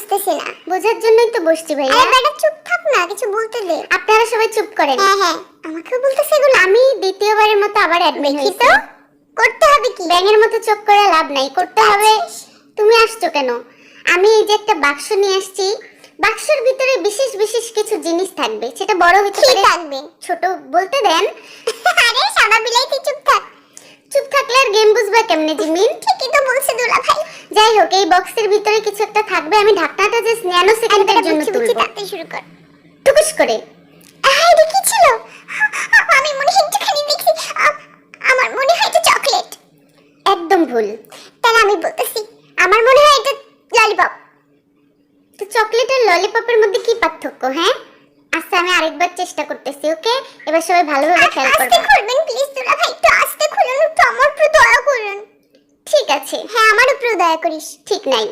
বুঝতেছি না। বোঝার জন্যই তো বসছি ভাইয়া। আরে বেটা চুপ থাক না কিছু বলতে দে। আপনারা সবাই চুপ করেন। হ্যাঁ হ্যাঁ। আমাকেও বলতেছে এগুলো। আমি দ্বিতীয়বারের মতো আবার অ্যাডমিট হয়েছি। তো। করতে হবে কি? ব্যাঙের মতো চোখ করে লাভ নাই। করতে হবে তুমি আসছো কেন? আমি এই যে একটা বাক্স নিয়ে আসছি। বাক্সের ভিতরে বিশেষ বিশেষ কিছু জিনিস থাকবে। সেটা বড় হতে পারে থাকবে? ছোট বলতে দেন। আরে সাদা বিলাই চুপ থাক। চুপ থাকলে আর গেম বুঝবা কেমনে জিমিন ঠিকই তো বলছে দুলা ভাই। যাই হোক এই বক্সের ভিতরে কিছু একটা থাকবে আমি ঢাকনাটা জাস্ট ন্যানো সেকেন্ডের জন্য তুলবো। তাতে শুরু কর। টুকুস করে। আহ, এটা কি ছিল? আমি মনে হয় একটুখানি দেখছি আ- আমার মনে হয় এটা চকলেট একদম ভুল। তাহলে আমি বলতেছি আমার মনে হয় এটা ললিপপ তো চকলেট আর ললিপপের মধ্যে কি পার্থক্য হ্যাঁ? আচ্ছা আমি আরেকবার চেষ্টা করতেছি ওকে এবার সবাই ভালোভাবে খেয়াল করবে খুলবেন প্লিজ দুলা ভাই একটু আস্তে খুলুন একটু আমার উপর দয়া করুন ঠিক আছে হ্যাঁ আমার উপর দয়া করিস ঠিক নাই।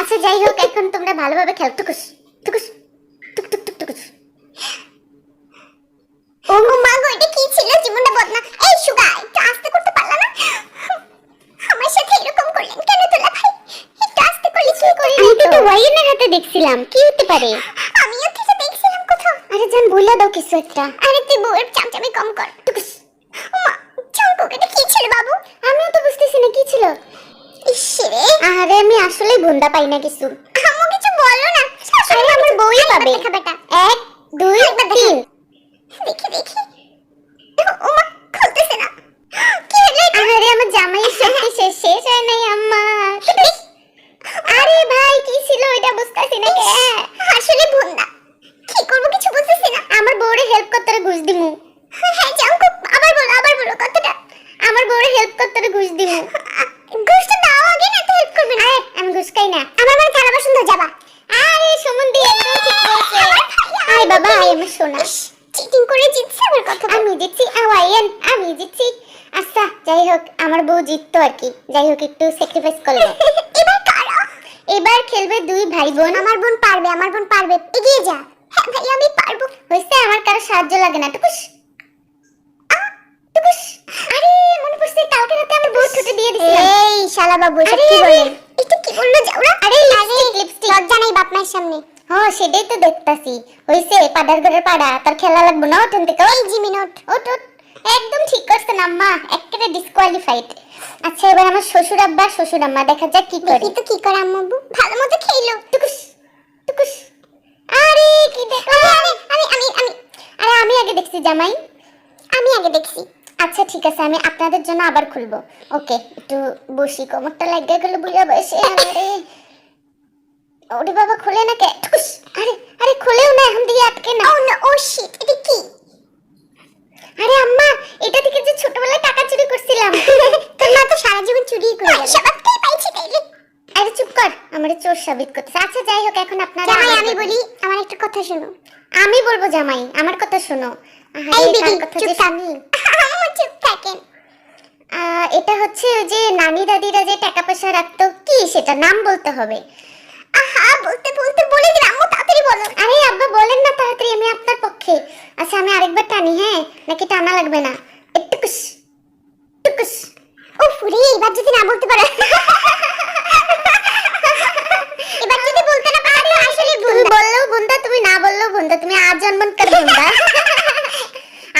আচ্ছা যাই হোক এখন তোমরা ভালোভাবে খেল টুকুস টুকুস টুক টুক টুক টুকুস। ও মা গো এটা কি ছিল? জীবনটা বদনা। এই সুগা একটু আস্তে করতে পারলা না? আমার সাথে এরকম করলেন কেন ভাই? একটু আস্তে করলে কি করি আমি তো ওয়াইনের হাতে দেখছিলাম কি হতে পারে? আমিও থেকে দেখছিলাম কোথাও। আরে জান বইলা দাও কিছু একটা। আরে তুই বউয়ের চামচামি কম কর টুকুস। চম্পক এটা কি ছিল বাবু আমিও তো বুঝতেছি না কি ছিল ইসরে আরে আমি আসলেই ভুন্দা পাই না কিছু। আমু কিছু বলো না। আরে আমার বউই পাবে। দেখা বেটা। এক দুই তিন। দেখি দেখি। ওমা খুলতেছে না। কি হলো আরে আমার জামাই শেষ শেষ হয় নাই আম্মা। আরে ভাই কি ছিল এটা বুঝতেছি না আসলে ভুন্দা কি করব কিছু বুঝতেছি না আমার বউরে হেল্প করতে ঘুষ দিমু হ্যাঁ চম্পক আবার বলো আবার বলো কতটা আমার বউরে হেল্প করতে ঘুষ দিমু ঘুষটা দাও আগে না তো হেল্প করবে না আরে আমি ঘুষ খাই না আমার মানে থালা বাসন ধুয়ে যাবা আরে সুমন্দি একদম ঠিক বলছে আয় বাবা আয় আমার সোনা চিটিং করে জিতছে আমার কথা বল। আমি জিতছি আওয়াইন আমি জিতছি আচ্ছা যাই হোক আমার বউ জিততো আর কি যাই হোক একটু স্যাক্রিফাইস করল এবার কারা? এবার খেলবে দুই ভাই বোন। আমার বোন পারবে আমার বোন পারবে। এগিয়ে যা। হ্যাঁ ভাই আমি পারব। হয়েছে আমার কারও সাহায্য লাগে না। টুকুস। টুকুস। আরে মনে পড়ছে কালকে রাতে আমি বউ ছুটে দিয়ে দিছিলাম। এই শালা বাবু এসব আরে, কি। বললেন এটা কি বলল যাওরা আরে লিপস্টিক লিপস্টিক লজ্জা নাই বাপ মায়ের সামনে। হ্যাঁ সেটাই তো দেখতাছি। হইছে পাড়ার ঘরের পাড়া। তোর খেলা লাগবে না? ওঠেন থেকে এই জিমি নোট ওঠ ওঠ। একদম ঠিক করছেন আম্মা। একেবারে ডিসকোয়ালিফাইড আচ্ছা এবার আমার শ্বশুর আব্বা শ্বশুর আম্মা দেখা যাক কি করে। তো কি করে আম্মু ভালো মতো খেলো। টুকুস টুকুস। আরে কি দেখো আরে আমি আমি আমি আরে আমি আগে দেখছি জামাই। আমি আগে দেখছি। আচ্ছা ঠিক আছে আমি আপনাদের জন্য আবার খুলবো। ওকে একটু বসি কোমরটা লাগিয়ে গেল বুঝা বসে। আরে। ওরে বাবা খুলে না কে? টুকুস আরে আরে খুলেও না এখন দিয়ে আটকে না ও নো ও শিট এটা কি আরে আম্মা এটা থেকে যে ছোটবেলায় টাকা চুরি করছিলাম তোর মা তো সারা জীবন চুরি করে যাবে সবাবটাই পাইছি তাইলে আরে চুপ কর আমার চোর সাবিত করতেছে। আচ্ছা যাই হোক এখন আপনারা জামাই আমি বলি আমার একটা কথা শোনো। আমি বলব জামাই আমার কথা শোনো। এই দিদি কথা চুপ থাক। আম্মু চুপ থাকেন। এটা হচ্ছে ওই যে নানি দাদিরা যে টাকা পয়সা রাখতো কি সেটা নাম বলতে হবে? আহা বলতে বলতে বলে দিলাম আম্মু তাড়াতাড়ি বলো। আরে আব্বা বলেন না তাড়াতাড়ি আমি আপনার পক্ষে। আচ্ছা আমি আরেকবার টানি হ্যাঁ? নাকি টানা লাগবে না? একটুকুস টুকুস উফ রে এবার যদি না বলতে পারো এবার যদি বলতে না পারো আসলে তুমি বললেও বন্ধা তুমি না বললেও বন্ধা তুমি আজ জন্মন কর বন্ধা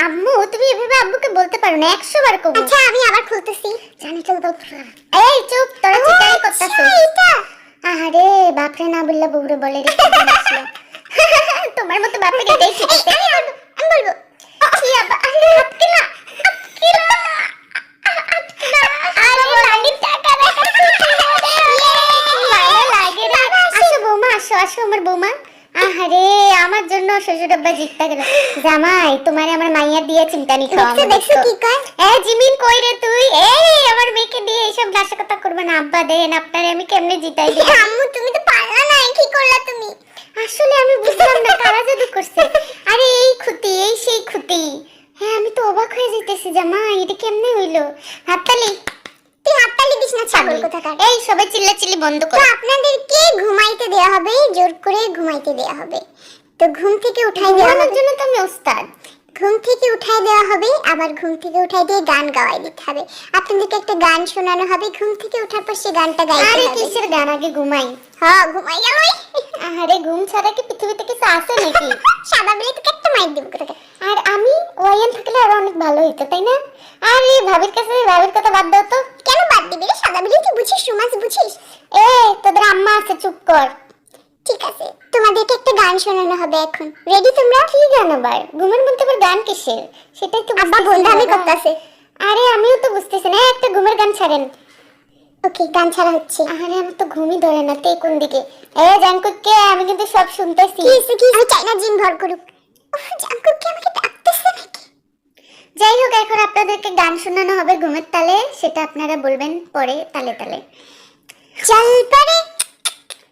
আম্মু তুমি এভাবে আব্বুকে বলতে পারো না একশো বার কবু আচ্ছা আমি আবার খুলতেছি। জানি চল তো এই চুপ তোরা চিটাই করতেছ। এটা আরে বাপরে না বললে বউরে বলে রে তোমার মতো বাপরে এটাই শিখেছে আমি বলব কি আবার আরে আটকে না আটকে না। রে। আসো। বৌমা আসো আসো আমার বৌমা। আহারে আমার জন্য শ্বশুর আব্বা জিততে গেল জামাই তোমার আমার মাইয়া দিয়ে দেখছ কি কয়? এ জিমিন কই রে তুই? এই আমার মেয়েকে দিয়ে এইসব কথা করবে না। আব্বা দেন আপনারে আমি কেমনে জিতাই দিই আম্মু তুমি তো পারলা না কি করলা তুমি? আসলে আমি বুঝলাম না কারা জাদু করছে। আরে এই খুঁতি এই সেই খুঁতি হ্যাঁ আমি তো অবাক হয়ে যাইতেছি জামাই এটা কেমনে হইল? হাততালি। তুই হাততালি দিস না ছাগল কোথাকার? এই সবাই চিল্লাচিল্লি বন্ধ কর। আপনাদেরকে ঘুমাইতে দেওয়া হবে জোর করে ঘুমাইতে দেওয়া হবে। তো ঘুম থেকে উঠাই দেওয়া হবে। জন্য তো আমি ওস্তাদ। ঘুম থেকে উঠাই দেওয়া হবে আবার ঘুম থেকে উঠাই দিয়ে গান গাওয়াই দিতে হবে। আপনাদেরকে একটা গান শোনানো হবে ঘুম থেকে ওঠার পর সে গানটা গাইতে আরে কিসের গান? আগে ঘুমাই। হ্যাঁ ঘুমাই গেল। আরে ঘুম ছাড়া কি পৃথিবীতে কিছু আছে নাকি? সাদা বিলে তোকে একটা মাইক দিব তোকে আর আমি ওয়াইন থাকলে আরও অনেক ভালো হইতো তাই না? আর এই ভাবির কাছে ভাবির কথা বাদ দাও তো। কেন বাদ দিবি রে সাদা বিলে তুই বুঝিস সুমাস বুঝিস? এ তোদের আম্মা আছে চুপ কর। ঠিক আছে তোমাদেরকে একটা গান শোনানো হবে এখন। রেডি তোমরা? কি গান আবার? ঘুমের মধ্যে আবার গান কিসের? সেটাই তো আব্বা বন্ধু আমি। করতেছে। আরে আমিও তো বুঝতেছি না। একটা ঘুমের গান ছাড়েন। ওকে গান ছাড়া হচ্ছে। আরে আমার তো ঘুমই ধরে না। তে কোন দিকে? এ জানকুককে আমি কিন্তু সব শুনতেছি। কি কি আমি চাই না জিন ভর করুক। উফ, জাঙ্কুক কি আমাকে ডাকতেছে নাকি? যাই হোক এখন আপনাদেরকে গান শোনানো হবে ঘুমের তালে। সেটা আপনারা বলবেন পরে তালে তালে। চল পরে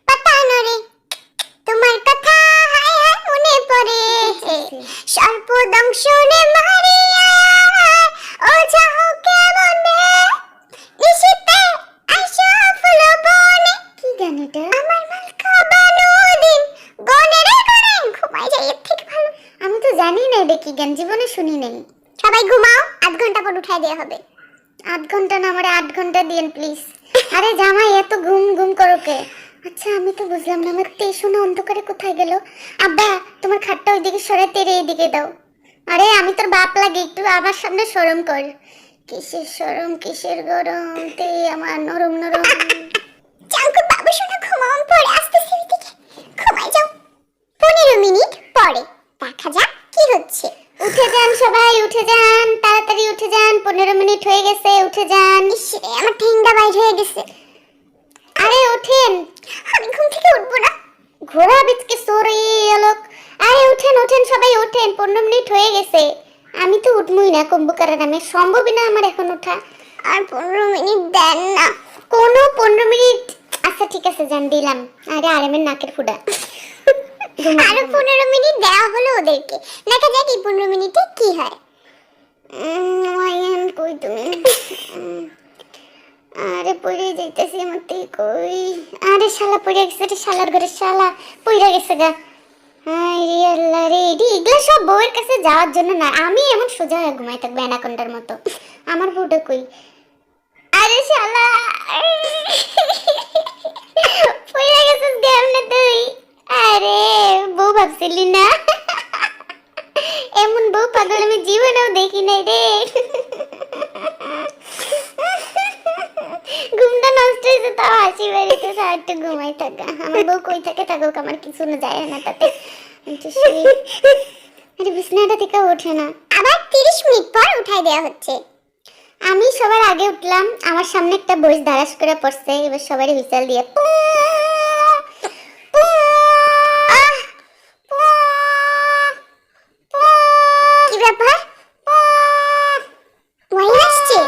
পাতা নরে তোমার কথা হায় হায় মনে পড়ে। সর্পদংশনে মারিয়া ও যাও কেমন? নিশিতে আইসো ফুল বনে। কি গান এটা? আমার মালকা বানো দিন। গনে রে গনে ঘুমাই যাই এর থেকে ভালো। আমি তো জানি না এটা কি গান জীবনে শুনি নাই। সবাই ঘুমাও আধ ঘণ্টা পর উঠাই দেওয়া হবে। আধ ঘণ্টা না আমার আধ ঘণ্টা দিন প্লিজ আরে জামাই এত ঘুম ঘুম করো কে? আচ্ছা আমি তো বুঝলাম না। আমার তেসোনা অন্ধকারে কোথায় গেল? আব্বা, তোমার খাটটা ওইদিকে সরে তেরে এইদিকে দাও। আরে, আমি তোর বাপ লাগে, একটু আমার সামনে সরম কর। কিসের সরম কিসের গরম, তে আমার নরম নরম। জাঙ্কুক বাবু, শোনা, ঘুমাও আমি পরে আসতেছি ওইদিকে ঘুমাই যাও। পনেরো মিনিট পরে, দেখা যাক কি হচ্ছে। উঠে যান সবাই, উঠে যান, তাড়াতাড়ি উঠে যান। পনেরো মিনিট হয়ে গেছে, উঠে যান। আমার ঠেঙ্গা বাইর হয়ে গেছে। আরে ওঠেন। আমি ঘুম থেকে উঠবো না। ঘোড়া বিচকে সরে আলোক আরে ওঠেন ওঠেন সবাই ওঠেন পনেরো মিনিট হয়ে গেছে। আমি তো উঠবই না কম্বুকারের নামে সম্ভবই না আমার এখন ওঠা। আর পনেরো মিনিট দেন না। কোনো পনেরো মিনিট? আচ্ছা ঠিক আছে জান দিলাম। আরে আরেমের নাকের ফুডা। আরও পনেরো মিনিট দেওয়া হলো ওদেরকে। দেখা যাক এই পনেরো মিনিটে কি হয়। কই তুমি? আরে পড়ে যাইতেছি আমার কই? আরে শালা, পড়ে গেছে রে, শালার ঘরে শালা পড়ে গেছে গা। হাই রে আল্লাহ রে, এডি, এগুলো সব বউয়ের কাছে যাওয়ার জন্য না, আমি এমন সোজা হয়ে ঘুমাই থাকব অ্যানাকন্ডার মতো। আমার বউটা কই? আরে শালা পড়ে গেছিস কেমনে তুই। আরে, বউ ভাবছিলি না? এমন বউ পাগল আমি জীবনেও দেখি নাই রে। ঘুমটা নষ্ট হয়েছে, তাও হাসি বাড়িতে সারাটা ঘুমাই আমার বউ কই থাকে থাকুক, আমার কিছু না যায় না তাতে। আরে বিছানাটা থেকে ওঠে না। আবার তিরিশ মিনিট পর উঠাই দেওয়া হচ্ছে। আমি সবার আগে উঠলাম, আমার সামনে একটা বই দাঁড়াস করে পড়ছে, এবার সবারই হুইসেল দিয়ে পু, পু, আহ, পু, পু, কি ব্যাপার পু, ওয়াইন আসছে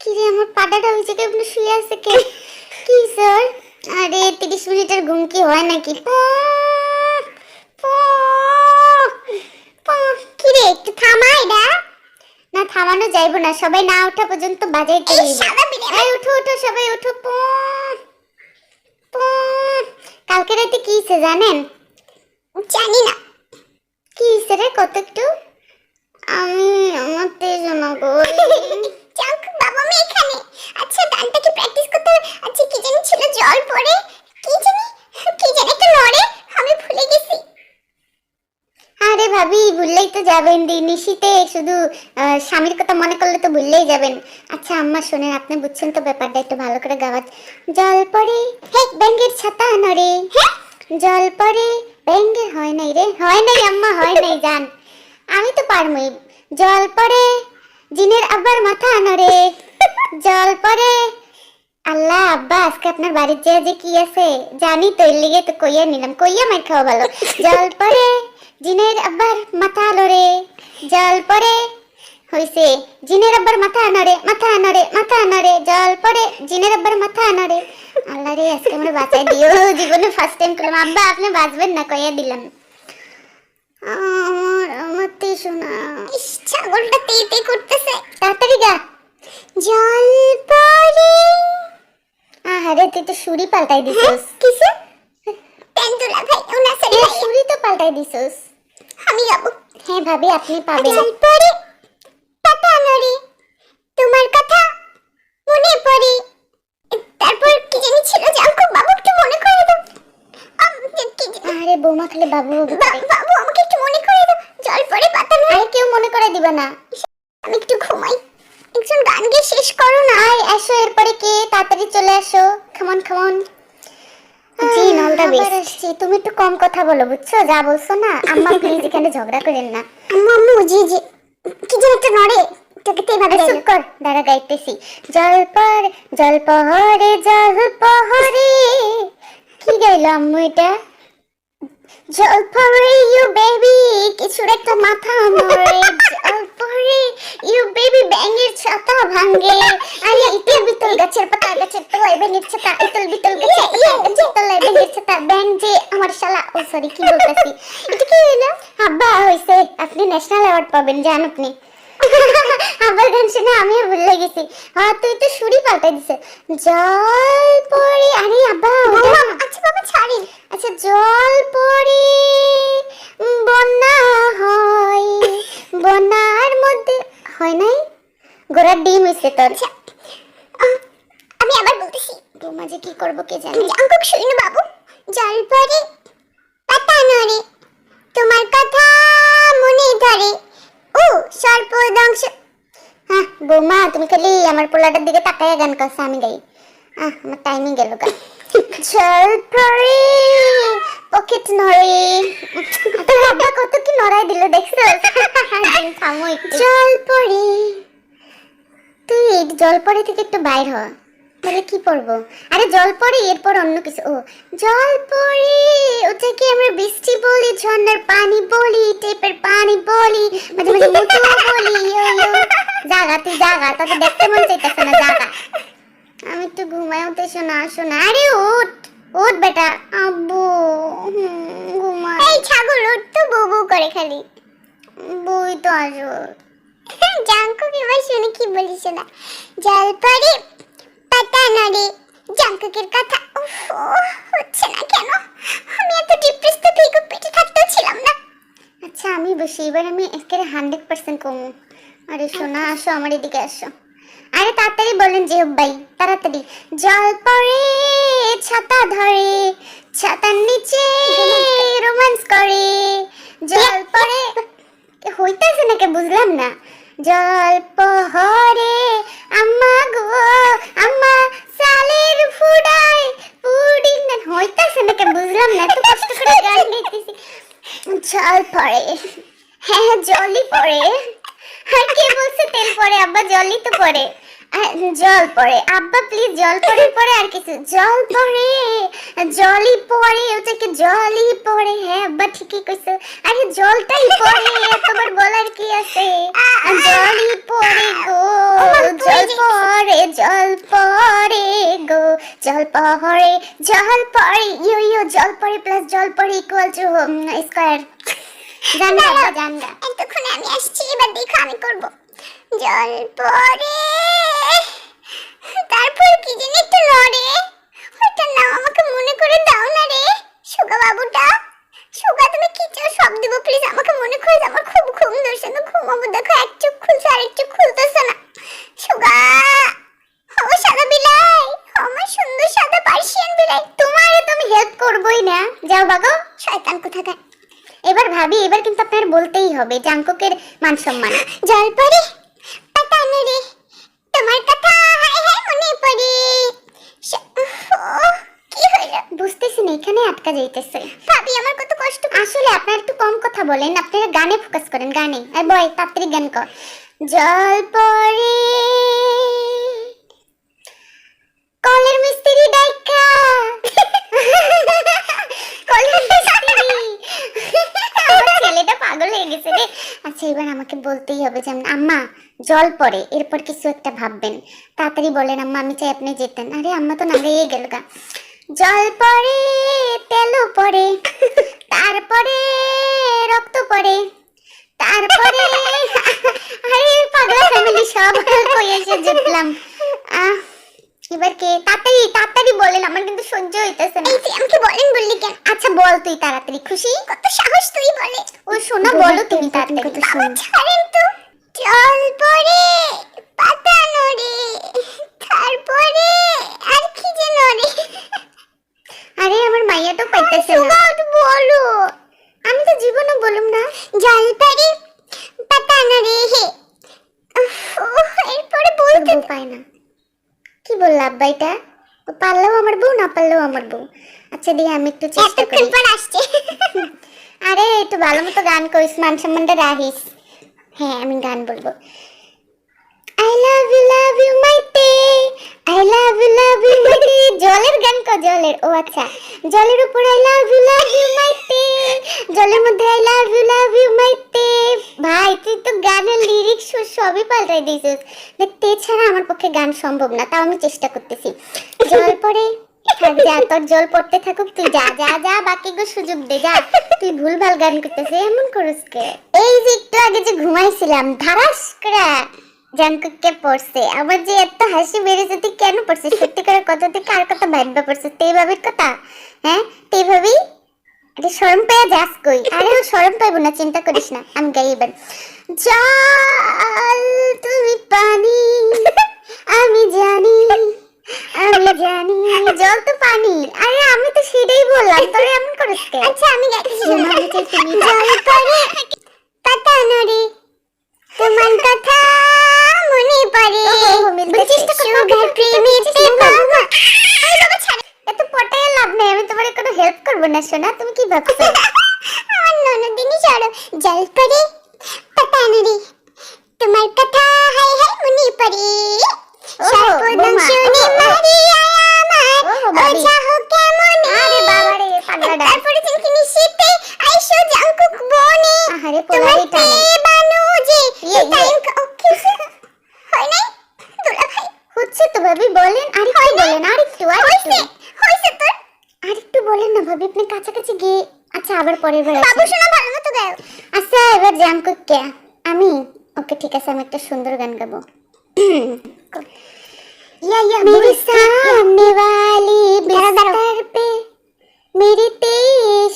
কিরে আমার পাটাটা ওই জায়গায় আপনি শুয়ে আছে কে কি স্যার আরে তিরিশ মিনিটের ঘুম কি হয় নাকি কিরে একটু থামা এটা না যাইব না সবাই না ওঠা পর্যন্ত বাজাইতে এই উঠো উঠো সবাই উঠো। কালকে রাতে কি হয়েছে জানেন? জানি না। কি হয়েছে রে কত একটু? আমি আমার তেজনা গো। জাঙ্কুক বাবা আমি এখানে। আচ্ছা গানটা কি প্র্যাকটিস করতে আচ্ছা কি জানি ছিল জল পড়ে? কি জানি? কি জানি একটা নড়ে আমি ভুলে গেছি। আরে ভাবি ভুললেই তো যাবেন দিন নিশিতে শুধু স্বামীর কথা মনে করলে তো ভুললেই যাবেন। আচ্ছা আম্মা শোনেন আপনি বুঝছেন তো ব্যাপারটা একটু ভালো করে গাওয়াত। জল পড়ে হে ব্যাঙ্গের ছাতা নড়ে। হ্যাঁ জল পড়ে ব্যাঙ্গের হয় নাই রে। হয় নাই আম্মা হয় নাই জান। আমি তো পারমই। জল পড়ে জিনের আব্বার মাথা নড়ে। জল পড়ে আল্লাহ আব্বা আজকে আপনার বাড়ির যে যে কি আছে? জানি তো এর লিগে তো কইয়া নিলাম। কইয়া মার খাওয়া ভালো। জল পড়ে জিনের আব্বার মাথা লড়ে জল পড়ে। হইছে জিনের আব্বার মাথা নড়ে মাথা নড়ে মাথা নড়ে জল পড়ে জিনের আব্বার মাথা নড়ে। আল্লাহ রে আজকে আমরা বাঁচাই দিও। জীবনে ফার্স্ট টাইম করলাম। আব্বা আপনি বাঁচবেন না কইয়া দিলাম। আমার আমার তে শোনা ইস ছাগলটা তে তে করতেছে। তাড়াতাড়ি গা। জল পড়ে। আহারে তুই তো সুরি পাল্টাই দিছিস। কিসে? তেন্তুলা পাঠাই দিছস। আমি গাবো হ্যাঁ ভাবি আপনি পাবেন। জলপরে পাতা নড়ে তোমার কথা মনে পড়ে। তারপর কি জানি ছিল জাঙ্কু বাবু একটু মনে করে দাও। আরে বৌমা খালি বাবু বাবু আমাকে একটু মনে করে দাও। জল পরে পাতা নড়ে। আরে কেউ মনে করে দিবে না। আমি একটু ঘুমাই। একজন গান গিয়ে শেষ করো না। আয় আসো এরপরে কে? তাড়াতাড়ি চলে আসো খামন খামন জি, best. আসছি। তুমি একটু কম কথা বলো বুঝছ? যা বলছো না আম্মা প্লিজ এখানে ঝগড়া করেন না। আম্মু আম্মু জি জি। কি যেন একটা নড়ে কর দাঁড়া গাইতেছি। জল পর জল পহরে জল পহরে। কি গাইলো আম্মু এটা? জল পরে ইউ বেবি কিছুর একটা মাথা মরে জল পরে ইউ বেবি ব্যাঙের ছাতা ভাঙ্গে আরে ইতিল বিতল গাছের পাতা গাছের তলায় ব্যাঙের ছাতা ইতল বিতল গাছের পাতা গাছের তলায় ব্যাঙের ছাতা। ব্যাঙ যে আমার শালা ও সরি কি বলতেছি? এটা কি হইল? আব্বা হইছে। আপনি ন্যাশনাল অ্যাওয়ার্ড পাবেন জান আপনি। আবার গান শুনে আমিও ভুলে গেছি। হ্যাঁ তুই তো সুরি পাল্টে দিছে। জল পড়ে আরে আব্বা আচ্ছা বাবা ছাড়ি আচ্ছা জল পড়ে বন্যা হয়। বন্যার মধ্যে হয় নাই? গোড়ার ডিম হইছে তোর। আচ্ছা আমি আবার বলতেছি বৌমা যে কি করব কে জানে? জাঙ্কুক শুইনো বাবু। জল পরে পাতা নড়ে তোমার কথা মনে ধরে। ও সর্পদংশ হ্যাঁ বৌমা তুমি খালি আমার পোলাটার দিকে তাকাইয়া গান করছ আমি গাই। আহ আমার টাইমিং গেল গা জল পড়ে পকেট নড়ে। আব্বা কত কি নড়াই দিল দেখছ? থামো একটু। জল পড়ে। তুই এই থেকে একটু বাইর হ। তাহলে কি পড়ব? আরে জল এরপর অন্য কিছু। ও পড়ে ওটাকে আমরা বৃষ্টি বলি ঝর্ণার পানি বলি টেপের পানি বলি মাঝে মাঝে বলি জাগা তুই জাগা তোকে দেখতে মন চাইতেছে না জাগা। আমি একটু ঘুমাই উঠে শোনা শোনা। আরে উঠ উঠ বেটা। আব্বু ঘুমা। এই ছাগল ওর তো বউ বউ করে খালি। বই তো আসো জাঙ্কুক এবার শুনে কি বলিস না জল পরে পাতা নড়ে। জাঙ্কুকের কথা উফ, হচ্ছে না কেন? আমি এত ডিপ্রেস তো থেকে পেটে থাকতেও ছিলাম না। আচ্ছা আমি বসি। এবার আমি একেবারে হান্ড্রেড পার্সেন্ট কমু। আরে সোনা, আসো আমার এদিকে আসো। আরে তাড়াতাড়ি বলেন যে ভাই, তাড়াতাড়ি। জল পড়ে, ছাতা ধরে, ছাতার নিচে রোমান্স করে। জল পড়ে হইতাছে নাকি বুঝলাম না। জল পহরে, আম্মা গো, আম্মা সালের ফুডাই পুডিং না হইতাছে নাকি বুঝলাম না, এত কষ্ট করে গান গাইতেছি জল পড়ে হ্যাঁ জলই পড়ে। কে বলছে? তেল পড়ে আব্বা জলই তো পড়ে জল পড়ে আব্বা প্লিজ জল পড়ে পড়ে আর কিছু। জল পড়ে জলই পড়ে ওটাকে জলই পড়ে হ্যাঁ আব্বা ঠিকই কইছো। আরে, জলটাই পড়ে তোমার বলার কি আছে? জলই পড়ে গো, জল পড়ে জল পড়ে গো, জল পড়ে জল পড়ে ইউ ইউ জল পড়ে প্লাস জল পড়ে ইকুয়াল টু স্কয়ার আব্বা, এতক্ষণে আমি আসছি এবার দেখো আমি করব। জল পরে তারপর কি জানি একটু নড়ে ওটার নাম আমাকে মনে করে দাও না রে সুগা বাবুটা সুগা তুমি কি চাও? সব দেবো প্লিজ আমাকে মনে করে দাও। আমার খুব ঘুম ধরছে তো ঘুমাবো। দেখো এক চোখ খুলছে আর এক চোখ খুলতেছে না। সুগা ও সাদা বিলাই আমার সুন্দর সাদা পার্সিয়ান বিলাই। তোমারে তো আমি হেল্প করবই না। যাও বাগো শয়তান কোথাকার। এবার ভাবি এবার কিন্তু আপনার বলতেই হবে জাঙ্কুকের মান সম্মান। জল পড়ে পাতা নড়ে তোমার কথা মনে পড়ে। বুঝতেছি না এখানে আটকা যাইতেছে। ভাবি আমার কত কষ্ট আসলে আপনারা একটু কম কথা বলেন আপনারা গানে ফোকাস করেন গানে। আর বয় তাড়াতাড়ি গান কর। জল পড়ে কলের মিস্ত্রি ডাইকা কলের মিস্ত্রি আমার ছেলেটা পাগল হয়ে গেছে রে। আচ্ছা এবার আমাকে বলতেই হবে যেমন আম্মা, জল পড়ে, এরপর কিছু একটা ভাববেন। তাড়াতাড়ি বলেন, আম্মা, আমি চাই আপনি যেতেন। আরে, আম্মা তো না নাগিয়ে গেল গা। জল পড়ে তেলও পড়ে, তারপরে রক্ত পড়ে, তারপরে আরে, পাগলা ফ্যামিলি সব কই এসে জিতলাম। আহ, এবার কে? তাড়াতাড়ি তাড়াতাড়ি। বলেন আমার কিন্তু সহ্য হইতেছে না। এই আমাকে বলেন বললি কেন? আচ্ছা বল তুই তাড়াতাড়ি খুশি? কত সাহস তুই বলে। ও শোনা বলো তুমি তাড়াতাড়ি। বাবা ছাড়েন তো। জল পড়ে পাতা নড়ে তারপরে আর কি যে নড়ে আরে আমার মাইয়াটাও পাইতেছে না। বলো। আমি তো জীবনে বলুম না। জল পড়ে পাতা নড়ে হে এরপরে বলতে পায় না। কি বললা আব্বা এটা? পারলেও আমার বউ না পারলেও আমার বউ আচ্ছা দিয়ে আমি একটু চেষ্টা এতক্ষণ করি পর আসছে আরে একটু ভালো মতো গান করিস মান সম্মানটা রাখিস হ্যাঁ আমি গান বলব I love you love you মাইতে I love you love you মাইতে জলের গান কো জলের। ও আচ্ছা। জলের উপর I love you love you মাইতে জলের মধ্যে I love you love you মাইতে ভাই, তুই তো গানের লিরিক্স সবই পাল্টাই দিয়েছিস। দেখতে ছাড়া আমার পক্ষে গান সম্ভব না, তাও আমি চেষ্টা করতেছি। জল থাক, যা, তোর জল পড়তে থাকুক, তুই যা যা যা বাকি গো সুযোগ দে, যা। তুই ভুলভাল গান করতেছিস, এমন করিস কে? এই যে একটু আগে যে ঘুমাইছিলাম, ধারাস করে। জাঙ্কুককে পড়ছে। আমার যে এত হাসি বেড়েছে তুই কেন পড়ছে সত্যি করে কত তুই কার কথা ভাববা পড়ছে তুই ভাবির কথা? হ্যাঁ? তুই ভাবি? আরে শরম পেয়ে যাস কই? আরে শরম পাইবো না চিন্তা করিস না আমি গাই এবার জল তুমি পানি আমি জানি আমি জানি। জল তো পানি। আরে আমি তো সেটাই বললাম তোরে এমন করিস আচ্ছা আমি চাই তুমি জল পড়ে পাতা না? সোনা তুমি কি ভাবছ? আমার ননদিনী সরব জল পড়ে পাতা নড়ে তোমার কথা হাই হাই মনে পড়ে ওহো, সর্বদম বৌমা, শুনে ওহো। মারি আমার ওহো, ও ভাবি। চাহো কেমন আরে বাবা রে পাগলাটা তারপরে চিনকিনি শীতে আইসো জাঙ্কুক বনে আহারে তোমার পোলারি টানে পেয়ে বানু যে ইয়ে, ইয়ে। টাইম ওকে হয় নাই দুলা ভাই হচ্ছে তো ভাবি বলেন আরেকটু বলেন আরেকটু হইছে আরেকটু হইছে তোর আরেকটু বলেন না ভাবি আপনি কাছাকাছি গিয়ে আচ্ছা আবার পরের বার বাবু শোনা ভালো মতো গাও। আচ্ছা এবার জাঙ্কুক কে আমি ওকে ঠিক আছে আমি একটা সুন্দর গান গাবো। ইয়া ইয়া মেরি সামনে ওয়ালি वाली পে মেরি তে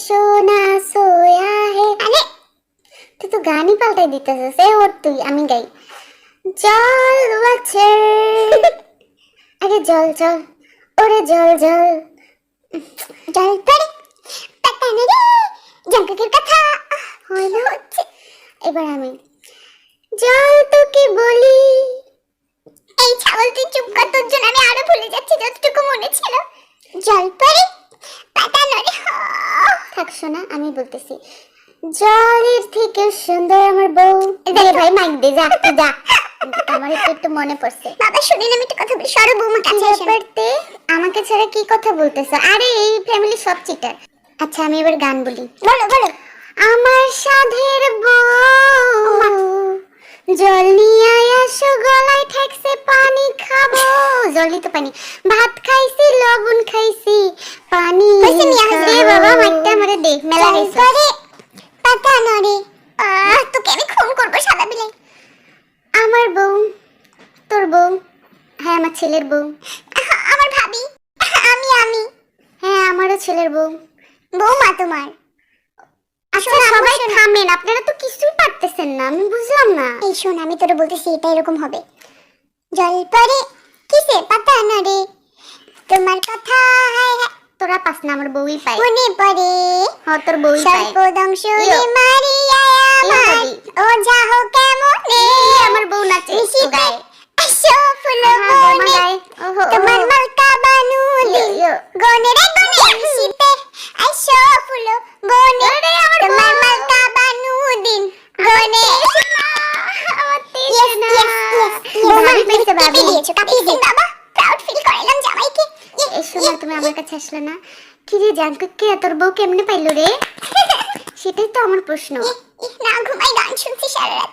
সোনা সোয়া হে। আরে! তুই তো গানই পাল্টাই দিতেছিস। এ ওর তুই আমি গাই। জল আছে আরে জল জল। ওরে জল জল। জল পড়ে পাতা নড়ে জাঙ্কুকের কথা। হয় হচ্ছে। এবার আমি জল তোকে বলি। এই ছাগল তুই চুপ কর তোর জন্য আমি আরও ভুলে যাচ্ছি যতটুকু মনে ছিল। জল পড়ে পাতা নড়ে থাক শোনা আমি বলতেছি। জলের থেকে সুন্দর আমার বউ। ভাই মাইক দে যা যা। আমার একটু একটু মনে পড়ছে। বাবা শুনে আমি একটা কথা বলি। সরো বৌমা কাছে ব্যাপারতে আমাকে ছাড়া কি কথা বলতেছে? আরে এই ফ্যামিলি সব চিটার আচ্ছা আমি এবার গান বলি। বলো বলো। আমার সাধের বউ জল নিয়ে আসো গলায় ঠেকছে পানি খাব। জলই তো পানি। ভাত খাইছি লবণ খাইছি পানি। দে বাবা মাইকটা আমারে দে মেলা পড়ে পাতা নড়ে। আহ তোকে আমি খুন করব সাদা বিলাই। আমার বউ তোর বউ হ্যাঁ আমার ছেলের বউ আমার ভাবি আমি আমি হ্যাঁ আমারও ছেলের বউ বৌমা তোমার। আচ্ছা সবাই থামেন আপনারা তো কিছুই পারতেছেন না আমি বুঝলাম না। এই শোন আমি তোরে বলতেছি এটা এরকম হবে। জল পড়ে কিসে? পাতা নড়ে তোমার কথা তোরা পাস না আমার বউই পায়। মনে পড়ে। হ্যাঁ তোর বউই পায়। সর্বদংশ ইয়ো। মারিয়া আমার ও যাহো কেমন আমার বউ নাচে গায়ে। আসো ফুল হ্যাঁ, বনে তোমার মালকা বানুলে। ইয়ো, ইয়ো। গনে রে গনে মিশিতে আসো ফুল বনে। তোমার মালকা বানুদিন। গনে। কাঁপিয়ে দিয়েছ, কাঁপিয়ে দিন বাবা। Proud feel করাইলাম জামাইকে। এই শোনো তুমি আমার কাছে আসলে না। কি রে জানকে কে তোর বউ কেমনে পাইলো রে সেটাই তো আমার প্রশ্ন না ঘুমাই গান শুনছি সারা রাত।